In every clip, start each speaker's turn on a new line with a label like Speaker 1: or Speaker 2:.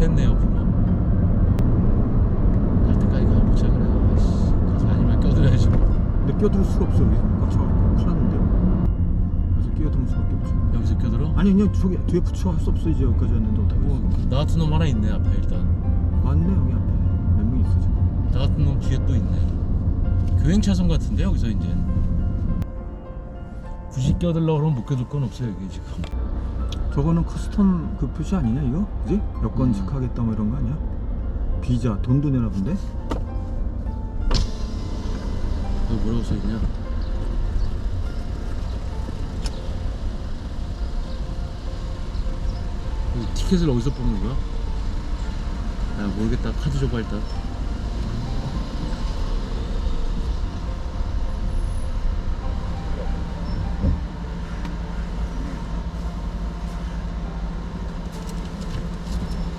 Speaker 1: 샜네 옆으로. 갈 때까지 가보자 그래. 아씨 가서 아니면 껴들어야지. 뭐.
Speaker 2: 근데 끼어들 수가 없어 여기 꽉차갖고 큰일 났는데요 그래서 끼어들 수밖에 없죠
Speaker 1: 여기서 껴들어?
Speaker 2: 아니 그냥 저기 뒤에 붙여 할 수 없어 이제 여기까지 왔는데 어떡하겠어
Speaker 1: 뭐나 같은 놈 하나 있네 앞에 일단.
Speaker 2: 맞네 여기 앞에 몇 명 있어 지금
Speaker 1: 나 같은 놈 뒤에 또 있네. 교행 차선 같은데 여기서 이제. 굳이 껴들려고 그러면 못 껴들 건 없어요 여기 지금.
Speaker 2: 저거는 커스텀 그 표시 아니냐 이거? 그지? 여권
Speaker 1: 음.
Speaker 2: 체크하겠다 뭐 이런 거 아니야? 비자 돈도 내나 본데?
Speaker 1: 여기 뭐라고 써있냐? 여기 티켓을 어디서 뽑는 거야? 아 모르겠다 카드 줘봐 일단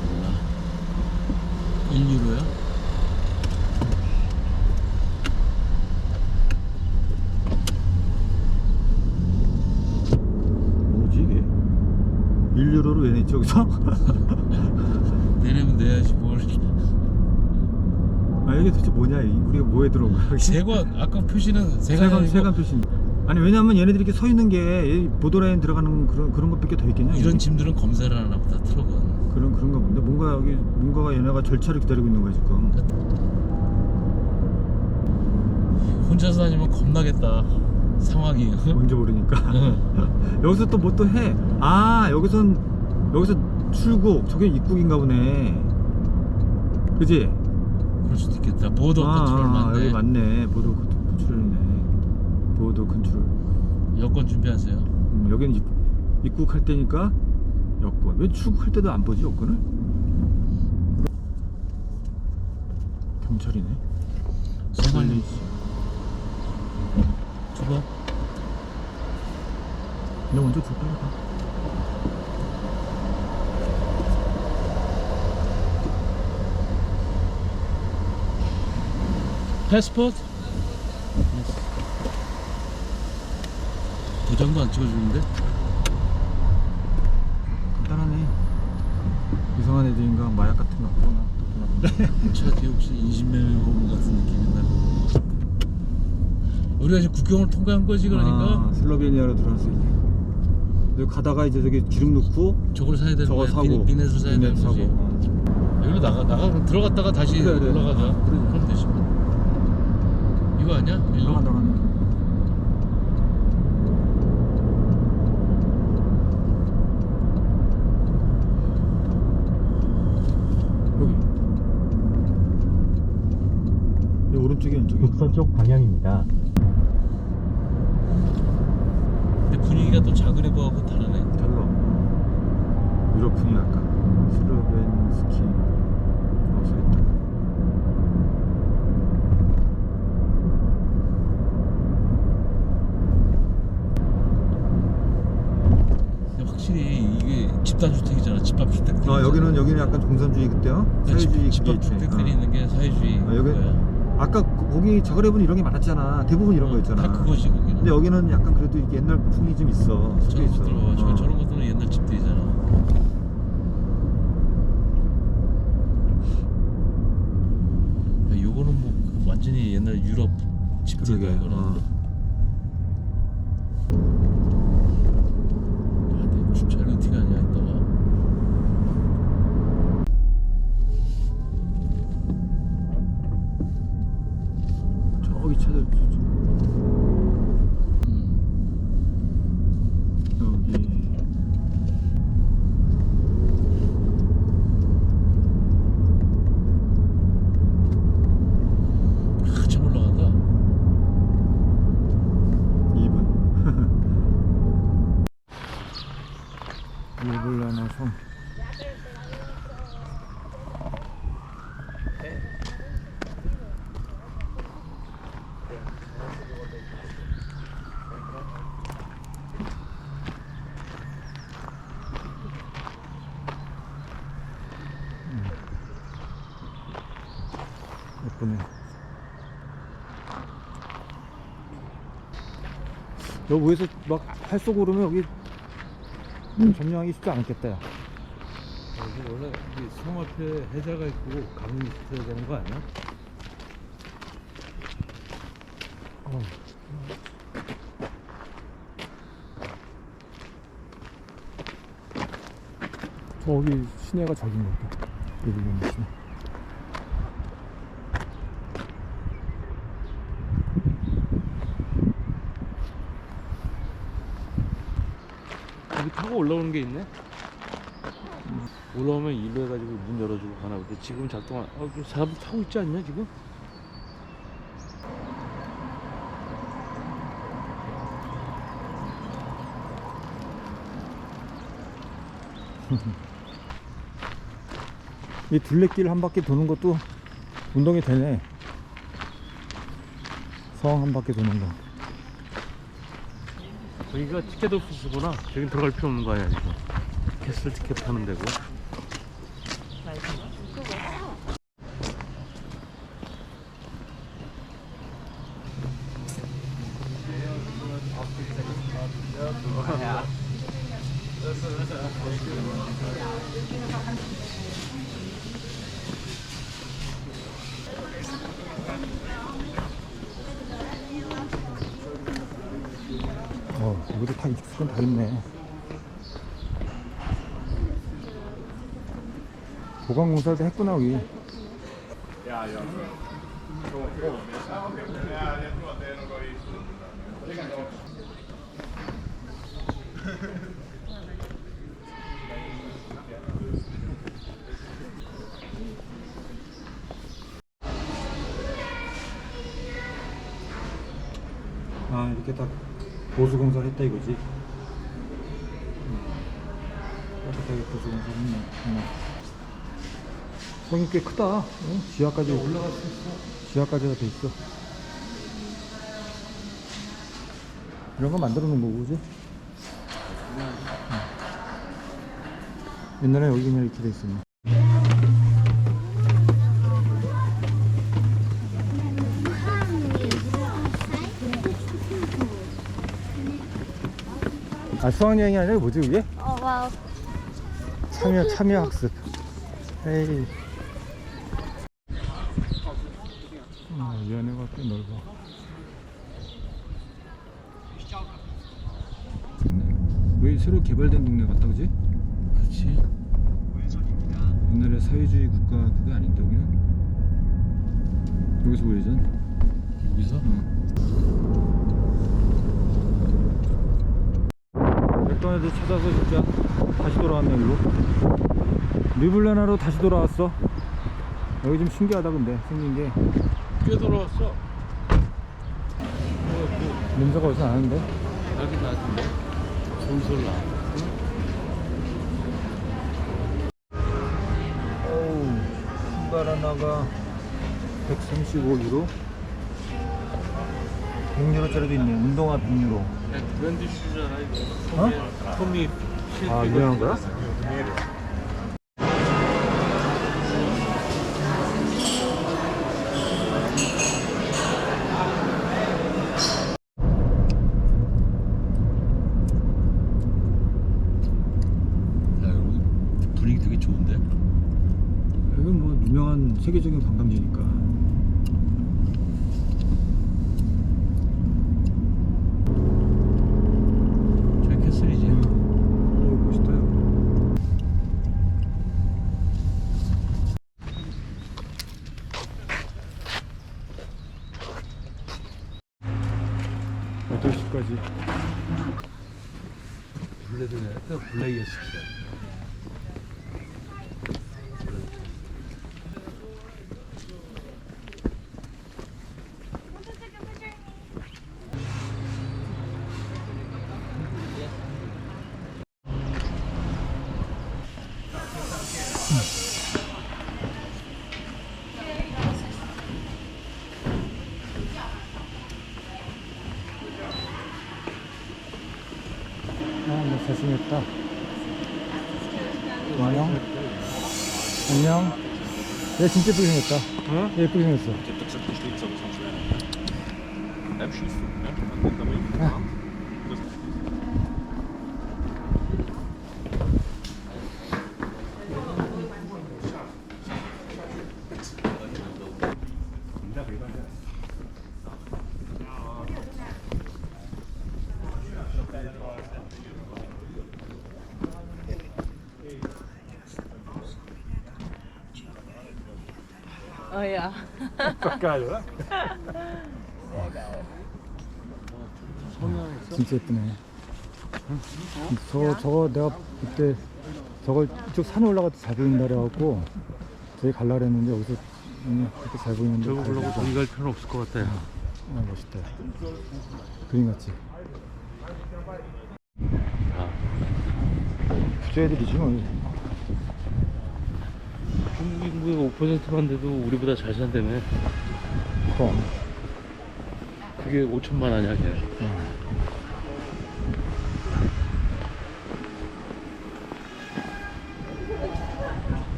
Speaker 1: 몰라 1유로야?
Speaker 2: 뭐지 이게? 1유로를 왜 냈지 여기서?
Speaker 1: 내려면 내야지 뭘
Speaker 2: 아 이게 도대체 뭐냐 이 우리가 뭐에 들어온 거야?
Speaker 1: 세관 아까 표시는 세관
Speaker 2: 세관 세관 표시. 아니 왜냐면 얘네들이 이렇게 서 있는 게 보도라인 들어가는 그런 그런 것밖에 더 있겠냐
Speaker 1: 이런? 짐들은 검사를 하나 보다 트럭은
Speaker 2: 그런 그런가 본데 뭔가 여기 뭔가가 얘네가 절차를 기다리고 있는 거야 지금.
Speaker 1: 혼자서 다니면 겁나겠다. 상황이.
Speaker 2: 뭔지 모르니까. 여기서 또 뭐 또 해? 아 여기선 여기서 출국. 저게 입국인가 보네 그지?
Speaker 1: 그럴 수도 있겠다. 보더
Speaker 2: 아,
Speaker 1: 컨트롤
Speaker 2: 아,
Speaker 1: 맞네.
Speaker 2: 여기 맞네. 보도 컨트롤이네. 보도 컨트롤.
Speaker 1: 여권 준비하세요.
Speaker 2: 음, 여기는 입, 입국할 때니까 여권. 왜 출국할 때도 안 보지 여권을? 경찰이네.
Speaker 1: 세관
Speaker 2: 빨리
Speaker 1: 줘봐
Speaker 2: 너 먼저 줘 빨리 가
Speaker 1: 패스포트? 도장도 안 찍어주는데?
Speaker 2: 간단하네. 이상한 애들인가? 마약 같은 거또
Speaker 1: 차 뒤에 혹시 인신매매 같은 느낌이 나 우리가 지금 국경을 통과한 거지 그러니까?
Speaker 2: 아, 슬로베니아로 들어왔어 이제 가다가 이제 저기 기름 넣고
Speaker 1: 저걸 사야 되는
Speaker 2: 저거 사고.
Speaker 1: 비넷, 비넷을 사야 되는 거지
Speaker 2: 사고. 어.
Speaker 1: 여기로 나가 나가 들어갔다가 다시
Speaker 2: 그래, 그래.
Speaker 1: 올라가자.
Speaker 2: 그래.
Speaker 1: 이거 아니야? 일로?
Speaker 2: 들어가 들어가 여기 이 오른쪽이 왼쪽이
Speaker 3: 북서 쪽 방향입니다.
Speaker 1: 근데 분위기가 또 자그레브하고
Speaker 2: 달라 유럽풍이 약간 슬로벤스키 라고 써있다
Speaker 1: 근데 확실히 이게 집단주택이잖아 집합주택
Speaker 2: 아 여기는 여기는 약간 공산주의 그때요? 사회주의 그게 있지.
Speaker 1: 집합 주택들이
Speaker 2: 어.
Speaker 1: 있는 게 사회주의
Speaker 2: 아, 여기-
Speaker 1: 거야
Speaker 2: 아까 거- 거기 자그레브는 이런 게 많았잖아. 대부분 이런 거 있잖아.
Speaker 1: 다 그거지 거기는
Speaker 2: 근데 여기는 약간 그래도 옛날 풍이 좀 있어.
Speaker 1: 저런
Speaker 2: 있어.
Speaker 1: 것들 봐 저,
Speaker 2: 어.
Speaker 1: 저런 것들은 옛날 집들이잖아. 야, 요거는 뭐 완전히 옛날 유럽 집들이야 이거는
Speaker 2: 어.
Speaker 1: 야, 내 주차를 어떻게 하냐 이따가
Speaker 2: 저기 차들 저쪽.
Speaker 1: 음.
Speaker 2: 여기
Speaker 1: 한참 올라간다
Speaker 2: 2분 일블라나 섬 예쁘네. 여기 위에서 막 활 쏘고 그러면 여기 음, 점령하기 쉽지 않겠다 야.
Speaker 1: 여기 원래 이섬 앞에 해자가 있고 강이 있어야 되는 거 아니야?
Speaker 2: 어. 저기 시내가 저긴 것 같아 여기 있는 시내
Speaker 1: 여기 타고 올라오는 게 있네? 올라오면 일로 해가지고 문 열어주고 가나 보다. 지금 작동한, 어, 좀 사람 타고 있지 않냐, 지금?
Speaker 2: 이 둘레길 한 바퀴 도는 것도 운동이 되네 성 한 바퀴 도는 거
Speaker 1: 여기가 티켓 오피스구나. 저기 들어갈 필요 없는 거 아니야, 지금. 캐슬 티켓 파는 데고.
Speaker 2: 어, 여기도 다 익숙한 다 있네. 보강공사도 했구나, 여기. 아, 이렇게 다 보수공사를 했다 이거지. 깨끗하게 보수공사를 했네. 응. 성이 꽤 크다. 응? 지하까지 올라갈 수 있어. 지하까지 다 돼 있어. 이런 거 만들어 놓은 거고, 그지? 응. 옛날에 여기 그냥 이렇게 돼 있었네. 아, 수학여행이 아니라 뭐지, 그게?
Speaker 3: Oh wow.
Speaker 2: 참여 참여 학습. 에이. 아, 이 안에가 꽤 넓어. 왜 새로 개발된 동네 같다 그지?
Speaker 1: 그치.
Speaker 2: 옛날에 사회주의 국가 그게 아닌데 여기는 여기서 우회전?
Speaker 1: 여기서?
Speaker 2: 맥도날드 찾아서 진짜 다시 돌아왔네 일로 리블레나로 다시 돌아왔어 여기 좀 신기하다 근데 생긴 게
Speaker 1: 꽤 돌아왔어. 어,
Speaker 2: 냄새가 어디서 나는데
Speaker 1: 그, 나긴 나던데. 나.
Speaker 2: 어우 신발 하나가 135유로 100유로짜리도 있네 운동화 100유로
Speaker 1: 브랜드 슈즈잖아, 이거.
Speaker 2: 어?
Speaker 1: 토미.
Speaker 2: 아 유명한 거야?
Speaker 1: 야, 여기 분위기 되게 좋은데?
Speaker 2: 여기 뭐 유명한 세계적인 관광지니까.
Speaker 1: 저기 캐슬이지.
Speaker 2: 오 멋있다 여기 여덟 시까지?
Speaker 1: 블레드네. 블레이어
Speaker 2: 잘생겼다. 안녕 안녕? 얘 진짜 예쁘게 생겼다.
Speaker 1: 어?
Speaker 2: 얘 예쁘게 생겼어
Speaker 3: Oh ja.
Speaker 2: 진짜 예쁘네. 저, 저거 내가 그때 저걸 이쪽 산에 올라가도 잘 보인다 그래갖고 저기 갈라 그랬는데 여기서 음, 그렇게 잘 보이는데
Speaker 1: 저거 보려고. 저기 갈 필요는 없을 것 같아요.
Speaker 2: 아, 멋있다. 그림 같지?
Speaker 1: 아,
Speaker 2: 부자애들이지 뭐.
Speaker 1: 중국 인구의 5%만 돼도 우리보다 잘 산다며.
Speaker 2: 그럼.
Speaker 1: 그게 5천만 아니야, 걔.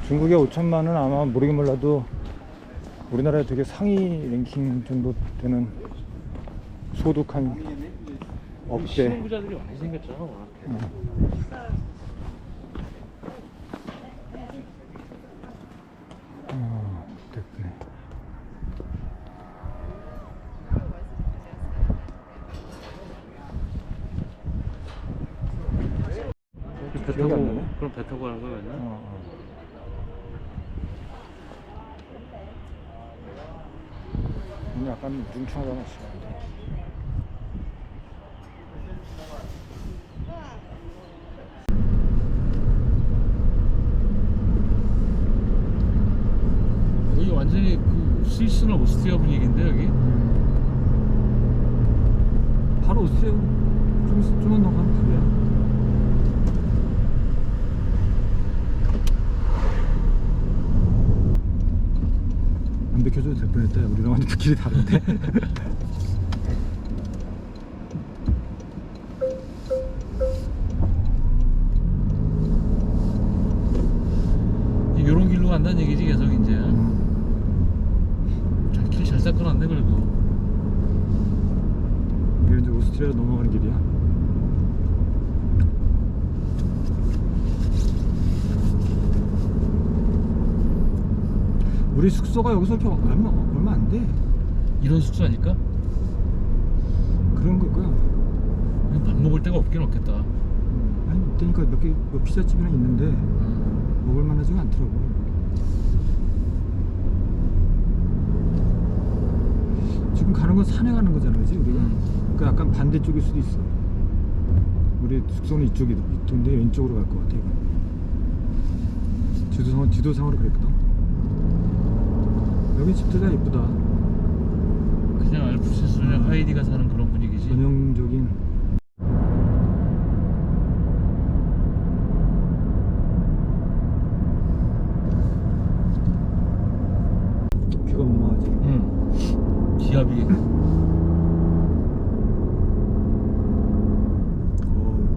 Speaker 2: 중국의 5천만은 아마 모르긴 몰라도 우리나라에 되게 상위 랭킹 정도 되는 소득 한 억대
Speaker 1: 신부자들이 많이 생겼잖아. 워낙.
Speaker 2: 어, 됐네.
Speaker 1: 배
Speaker 2: 기억이 안
Speaker 1: 타고, 타고 가는 거야, 맨날?
Speaker 2: 어, 어. 오늘 약간 뭉충하잖아 시간.
Speaker 1: 여기 완전히 그 스위스나 오스트리아 분위기인데, 여기?
Speaker 2: 바로 오세요. 좀 있- 좀만 더 가면 바로야. 안 비켜줘도 될 뻔했다. 우리랑 완전 길이 다른데.
Speaker 1: 이런 길로 간다는 얘기지, 계속 이제. 길 잘 닦아놨네, 그래도.
Speaker 2: 이게 이제 오스트리아 넘어가는 길이야. 우리 숙소가 여기서 이렇게 얼마 얼마 안 돼.
Speaker 1: 이런 숙소 아닐까?
Speaker 2: 그런 걸 거야.
Speaker 1: 그냥 밥 먹을 데가 없긴 없겠다.
Speaker 2: 아니 그러니까 몇 개 뭐 피자집이나 있는데
Speaker 1: 음.
Speaker 2: 먹을 만하지가 않더라고. 지금 가는 건 산에 가는 거잖아, 그지 우리가.
Speaker 1: 음.
Speaker 2: 그 약간 반대쪽일 수도 있어. 우리 숙소는 이쪽이 있던데 왼쪽으로 갈 것 같아. 이거. 지도상 지도상으로 그랬거든. 여기 집들 다 예쁘다.
Speaker 1: 그냥 알프스 소녀 하이디가 사는 그런 분위기지.
Speaker 2: 전형적인. 비가 멍멍하지.
Speaker 1: 응. 기압이.
Speaker 2: 어,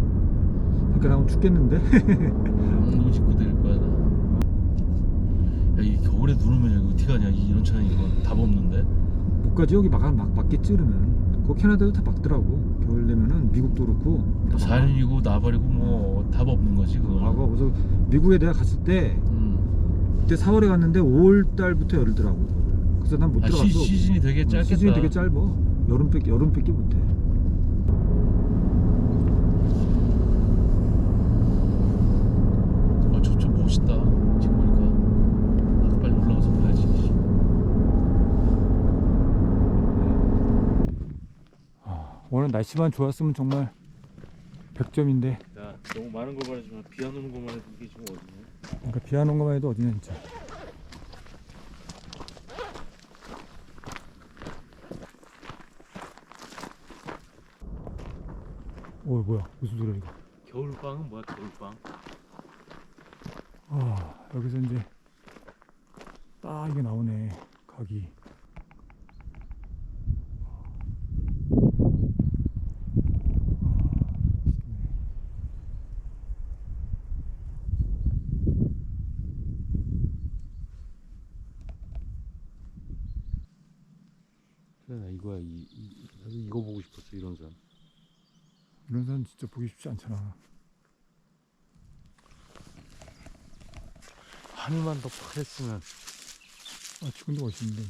Speaker 2: 밖에 나가면 죽겠는데?
Speaker 1: 나. 야, 이 겨울에 눈 오면 여기 어떻게 가냐? 이- 이런 차는 이거 답 없는데.
Speaker 2: 못 가지 여기 막, 막 막겠지 그러면. 그 캐나다도 다 막더라고. 겨울 되면은 미국도 그렇고. 다.
Speaker 1: 자연이고 나발이고 뭐 답 없는 거지 그거.
Speaker 2: 막아. 그래서 미국에 내가 갔을 때
Speaker 1: 음.
Speaker 2: 그때 4월에 갔는데 5월 달부터 열더라고. 그래서 난 못
Speaker 1: 아,
Speaker 2: 들어갔어.
Speaker 1: 시, 시즌이 되게
Speaker 2: 어,
Speaker 1: 짧겠다.
Speaker 2: 시즌이 되게 짧아. 여름밖에 여름밖에 못해.
Speaker 1: 아, 저쪽 멋있다. 지금 보니까. 나도 빨리 올라가서 봐야지. 씨.
Speaker 2: 오늘 날씨만 좋았으면 정말 100점인데.
Speaker 1: 야, 너무 많은 걸 말하지만 비안 오는 것만 해도 이게 지금 어디냐?
Speaker 2: 그러니까 비 안 온 것만 해도 어디냐 진짜. 오 뭐야? 무슨 소리야 이거?
Speaker 1: 겨울방은 뭐야 겨울방?
Speaker 2: 아 여기서 이제 딱 이게 나오네 각이
Speaker 1: 그래 나 이거야 이, 이 이 거 보고 싶었어 이런 산.
Speaker 2: 이런 산 진짜 보기 쉽지 않잖아.
Speaker 1: 하늘만 더 파랬으면.
Speaker 2: 아 지금도 멋있는데.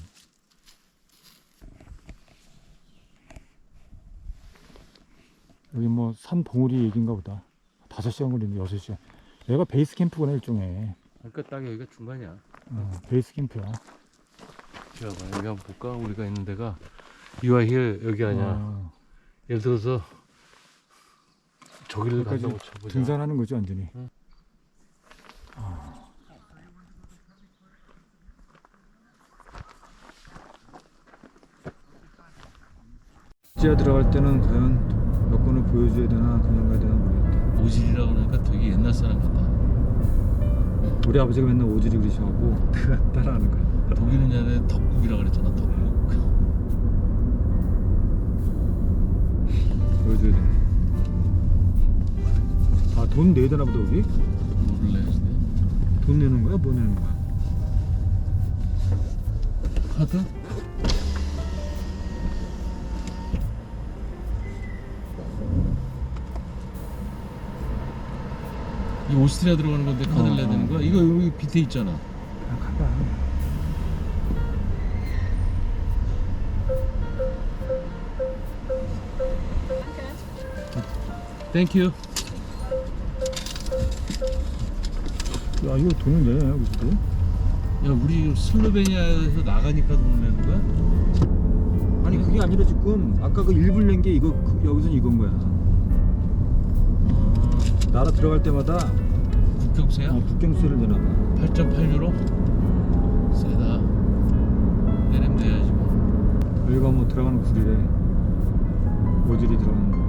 Speaker 2: 여기 뭐 산 봉우리 얘기인가 보다. 5시간 걸리는데 6시간. 여기가 베이스 캠프구나 일종의.
Speaker 1: 그러니까 딱 여기가 중간이야.
Speaker 2: 어, 베이스 캠프야.
Speaker 1: 자, 봐, 여기 한번 볼까? 우리가 있는 데가 You are here 여기 아니야.
Speaker 2: 아,
Speaker 1: 예를 들어서 저기를
Speaker 2: 거기까지
Speaker 1: 간다고 쳐보자.
Speaker 2: 등산하는 거죠 완전히.
Speaker 1: 응.
Speaker 2: 아. 지하 들어갈 때는 과연 여권을 보여줘야 되나 그냥 가야 되나 모르겠다.
Speaker 1: 오질이라고 그러니까 되게 옛날 사람 같다.
Speaker 2: 우리 아버지가 맨날 오지리 그러셔갖고 내가 따라하는 거야.
Speaker 1: 독일은 옛날에 덕국이라고 그랬잖아. 덕국.
Speaker 2: 보여줘야 되네. 아 돈 내야 되나 보다
Speaker 1: 내야지? 돼?
Speaker 2: 돈 내는 거야? 뭐 내는 거야?
Speaker 1: 카드? 이 오스트리아 들어가는 건데 카드를
Speaker 2: 어,
Speaker 1: 내야 되는
Speaker 2: 어.
Speaker 1: 거야? 이거 여기 밑에 있잖아.
Speaker 2: 그냥 가봐.
Speaker 1: 땡큐.
Speaker 2: 야 이거 돈을 내냐 여기서도?
Speaker 1: 야 우리 슬로베니아에서 나가니까 돈 내는 거야?
Speaker 2: 아니 그게 아니라 지금 아까 그 1불 낸 게 이거 그, 여기서 이건 거야.
Speaker 1: 아,
Speaker 2: 나라 들어갈 때마다
Speaker 1: 국경세야?
Speaker 2: 어, 국경세를 내나 봐.
Speaker 1: 8.8유로? 세다. 내려면 내야지 뭐.
Speaker 2: 여기가 뭐 들어가는 굴이래. 모듈이 들어가는 거.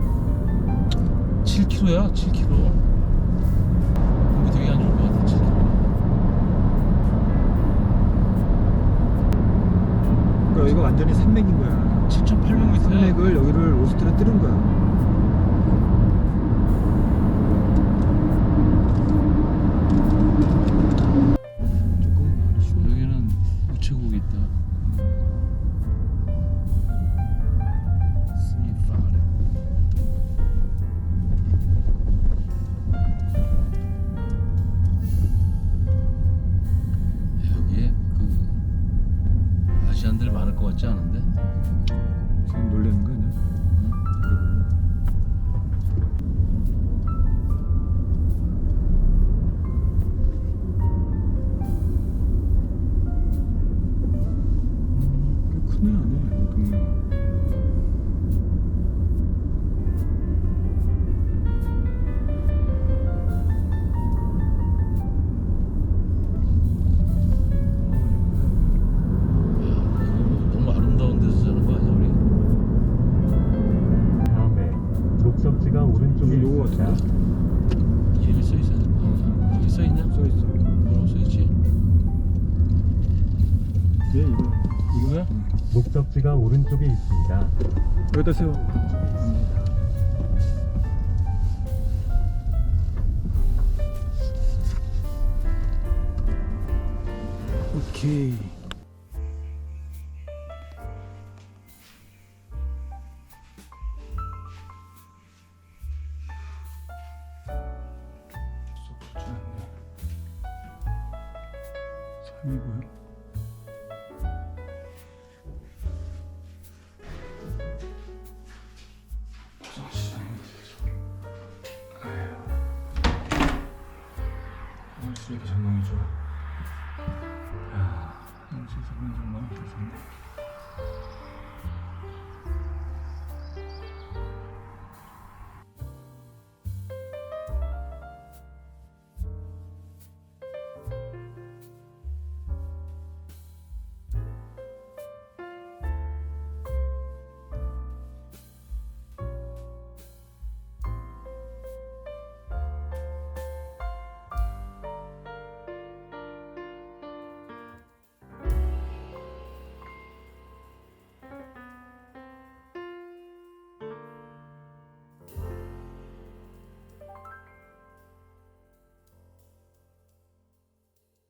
Speaker 1: 7kg야 7kg. 공기 되게 안 좋을 것 같아 7kg.
Speaker 2: 그러니까 여기가 완전히 산맥인 거야.
Speaker 1: 7,800m야.
Speaker 2: 산맥을 여기를 오스트리아 뚫은 거야. 세워. 오케이.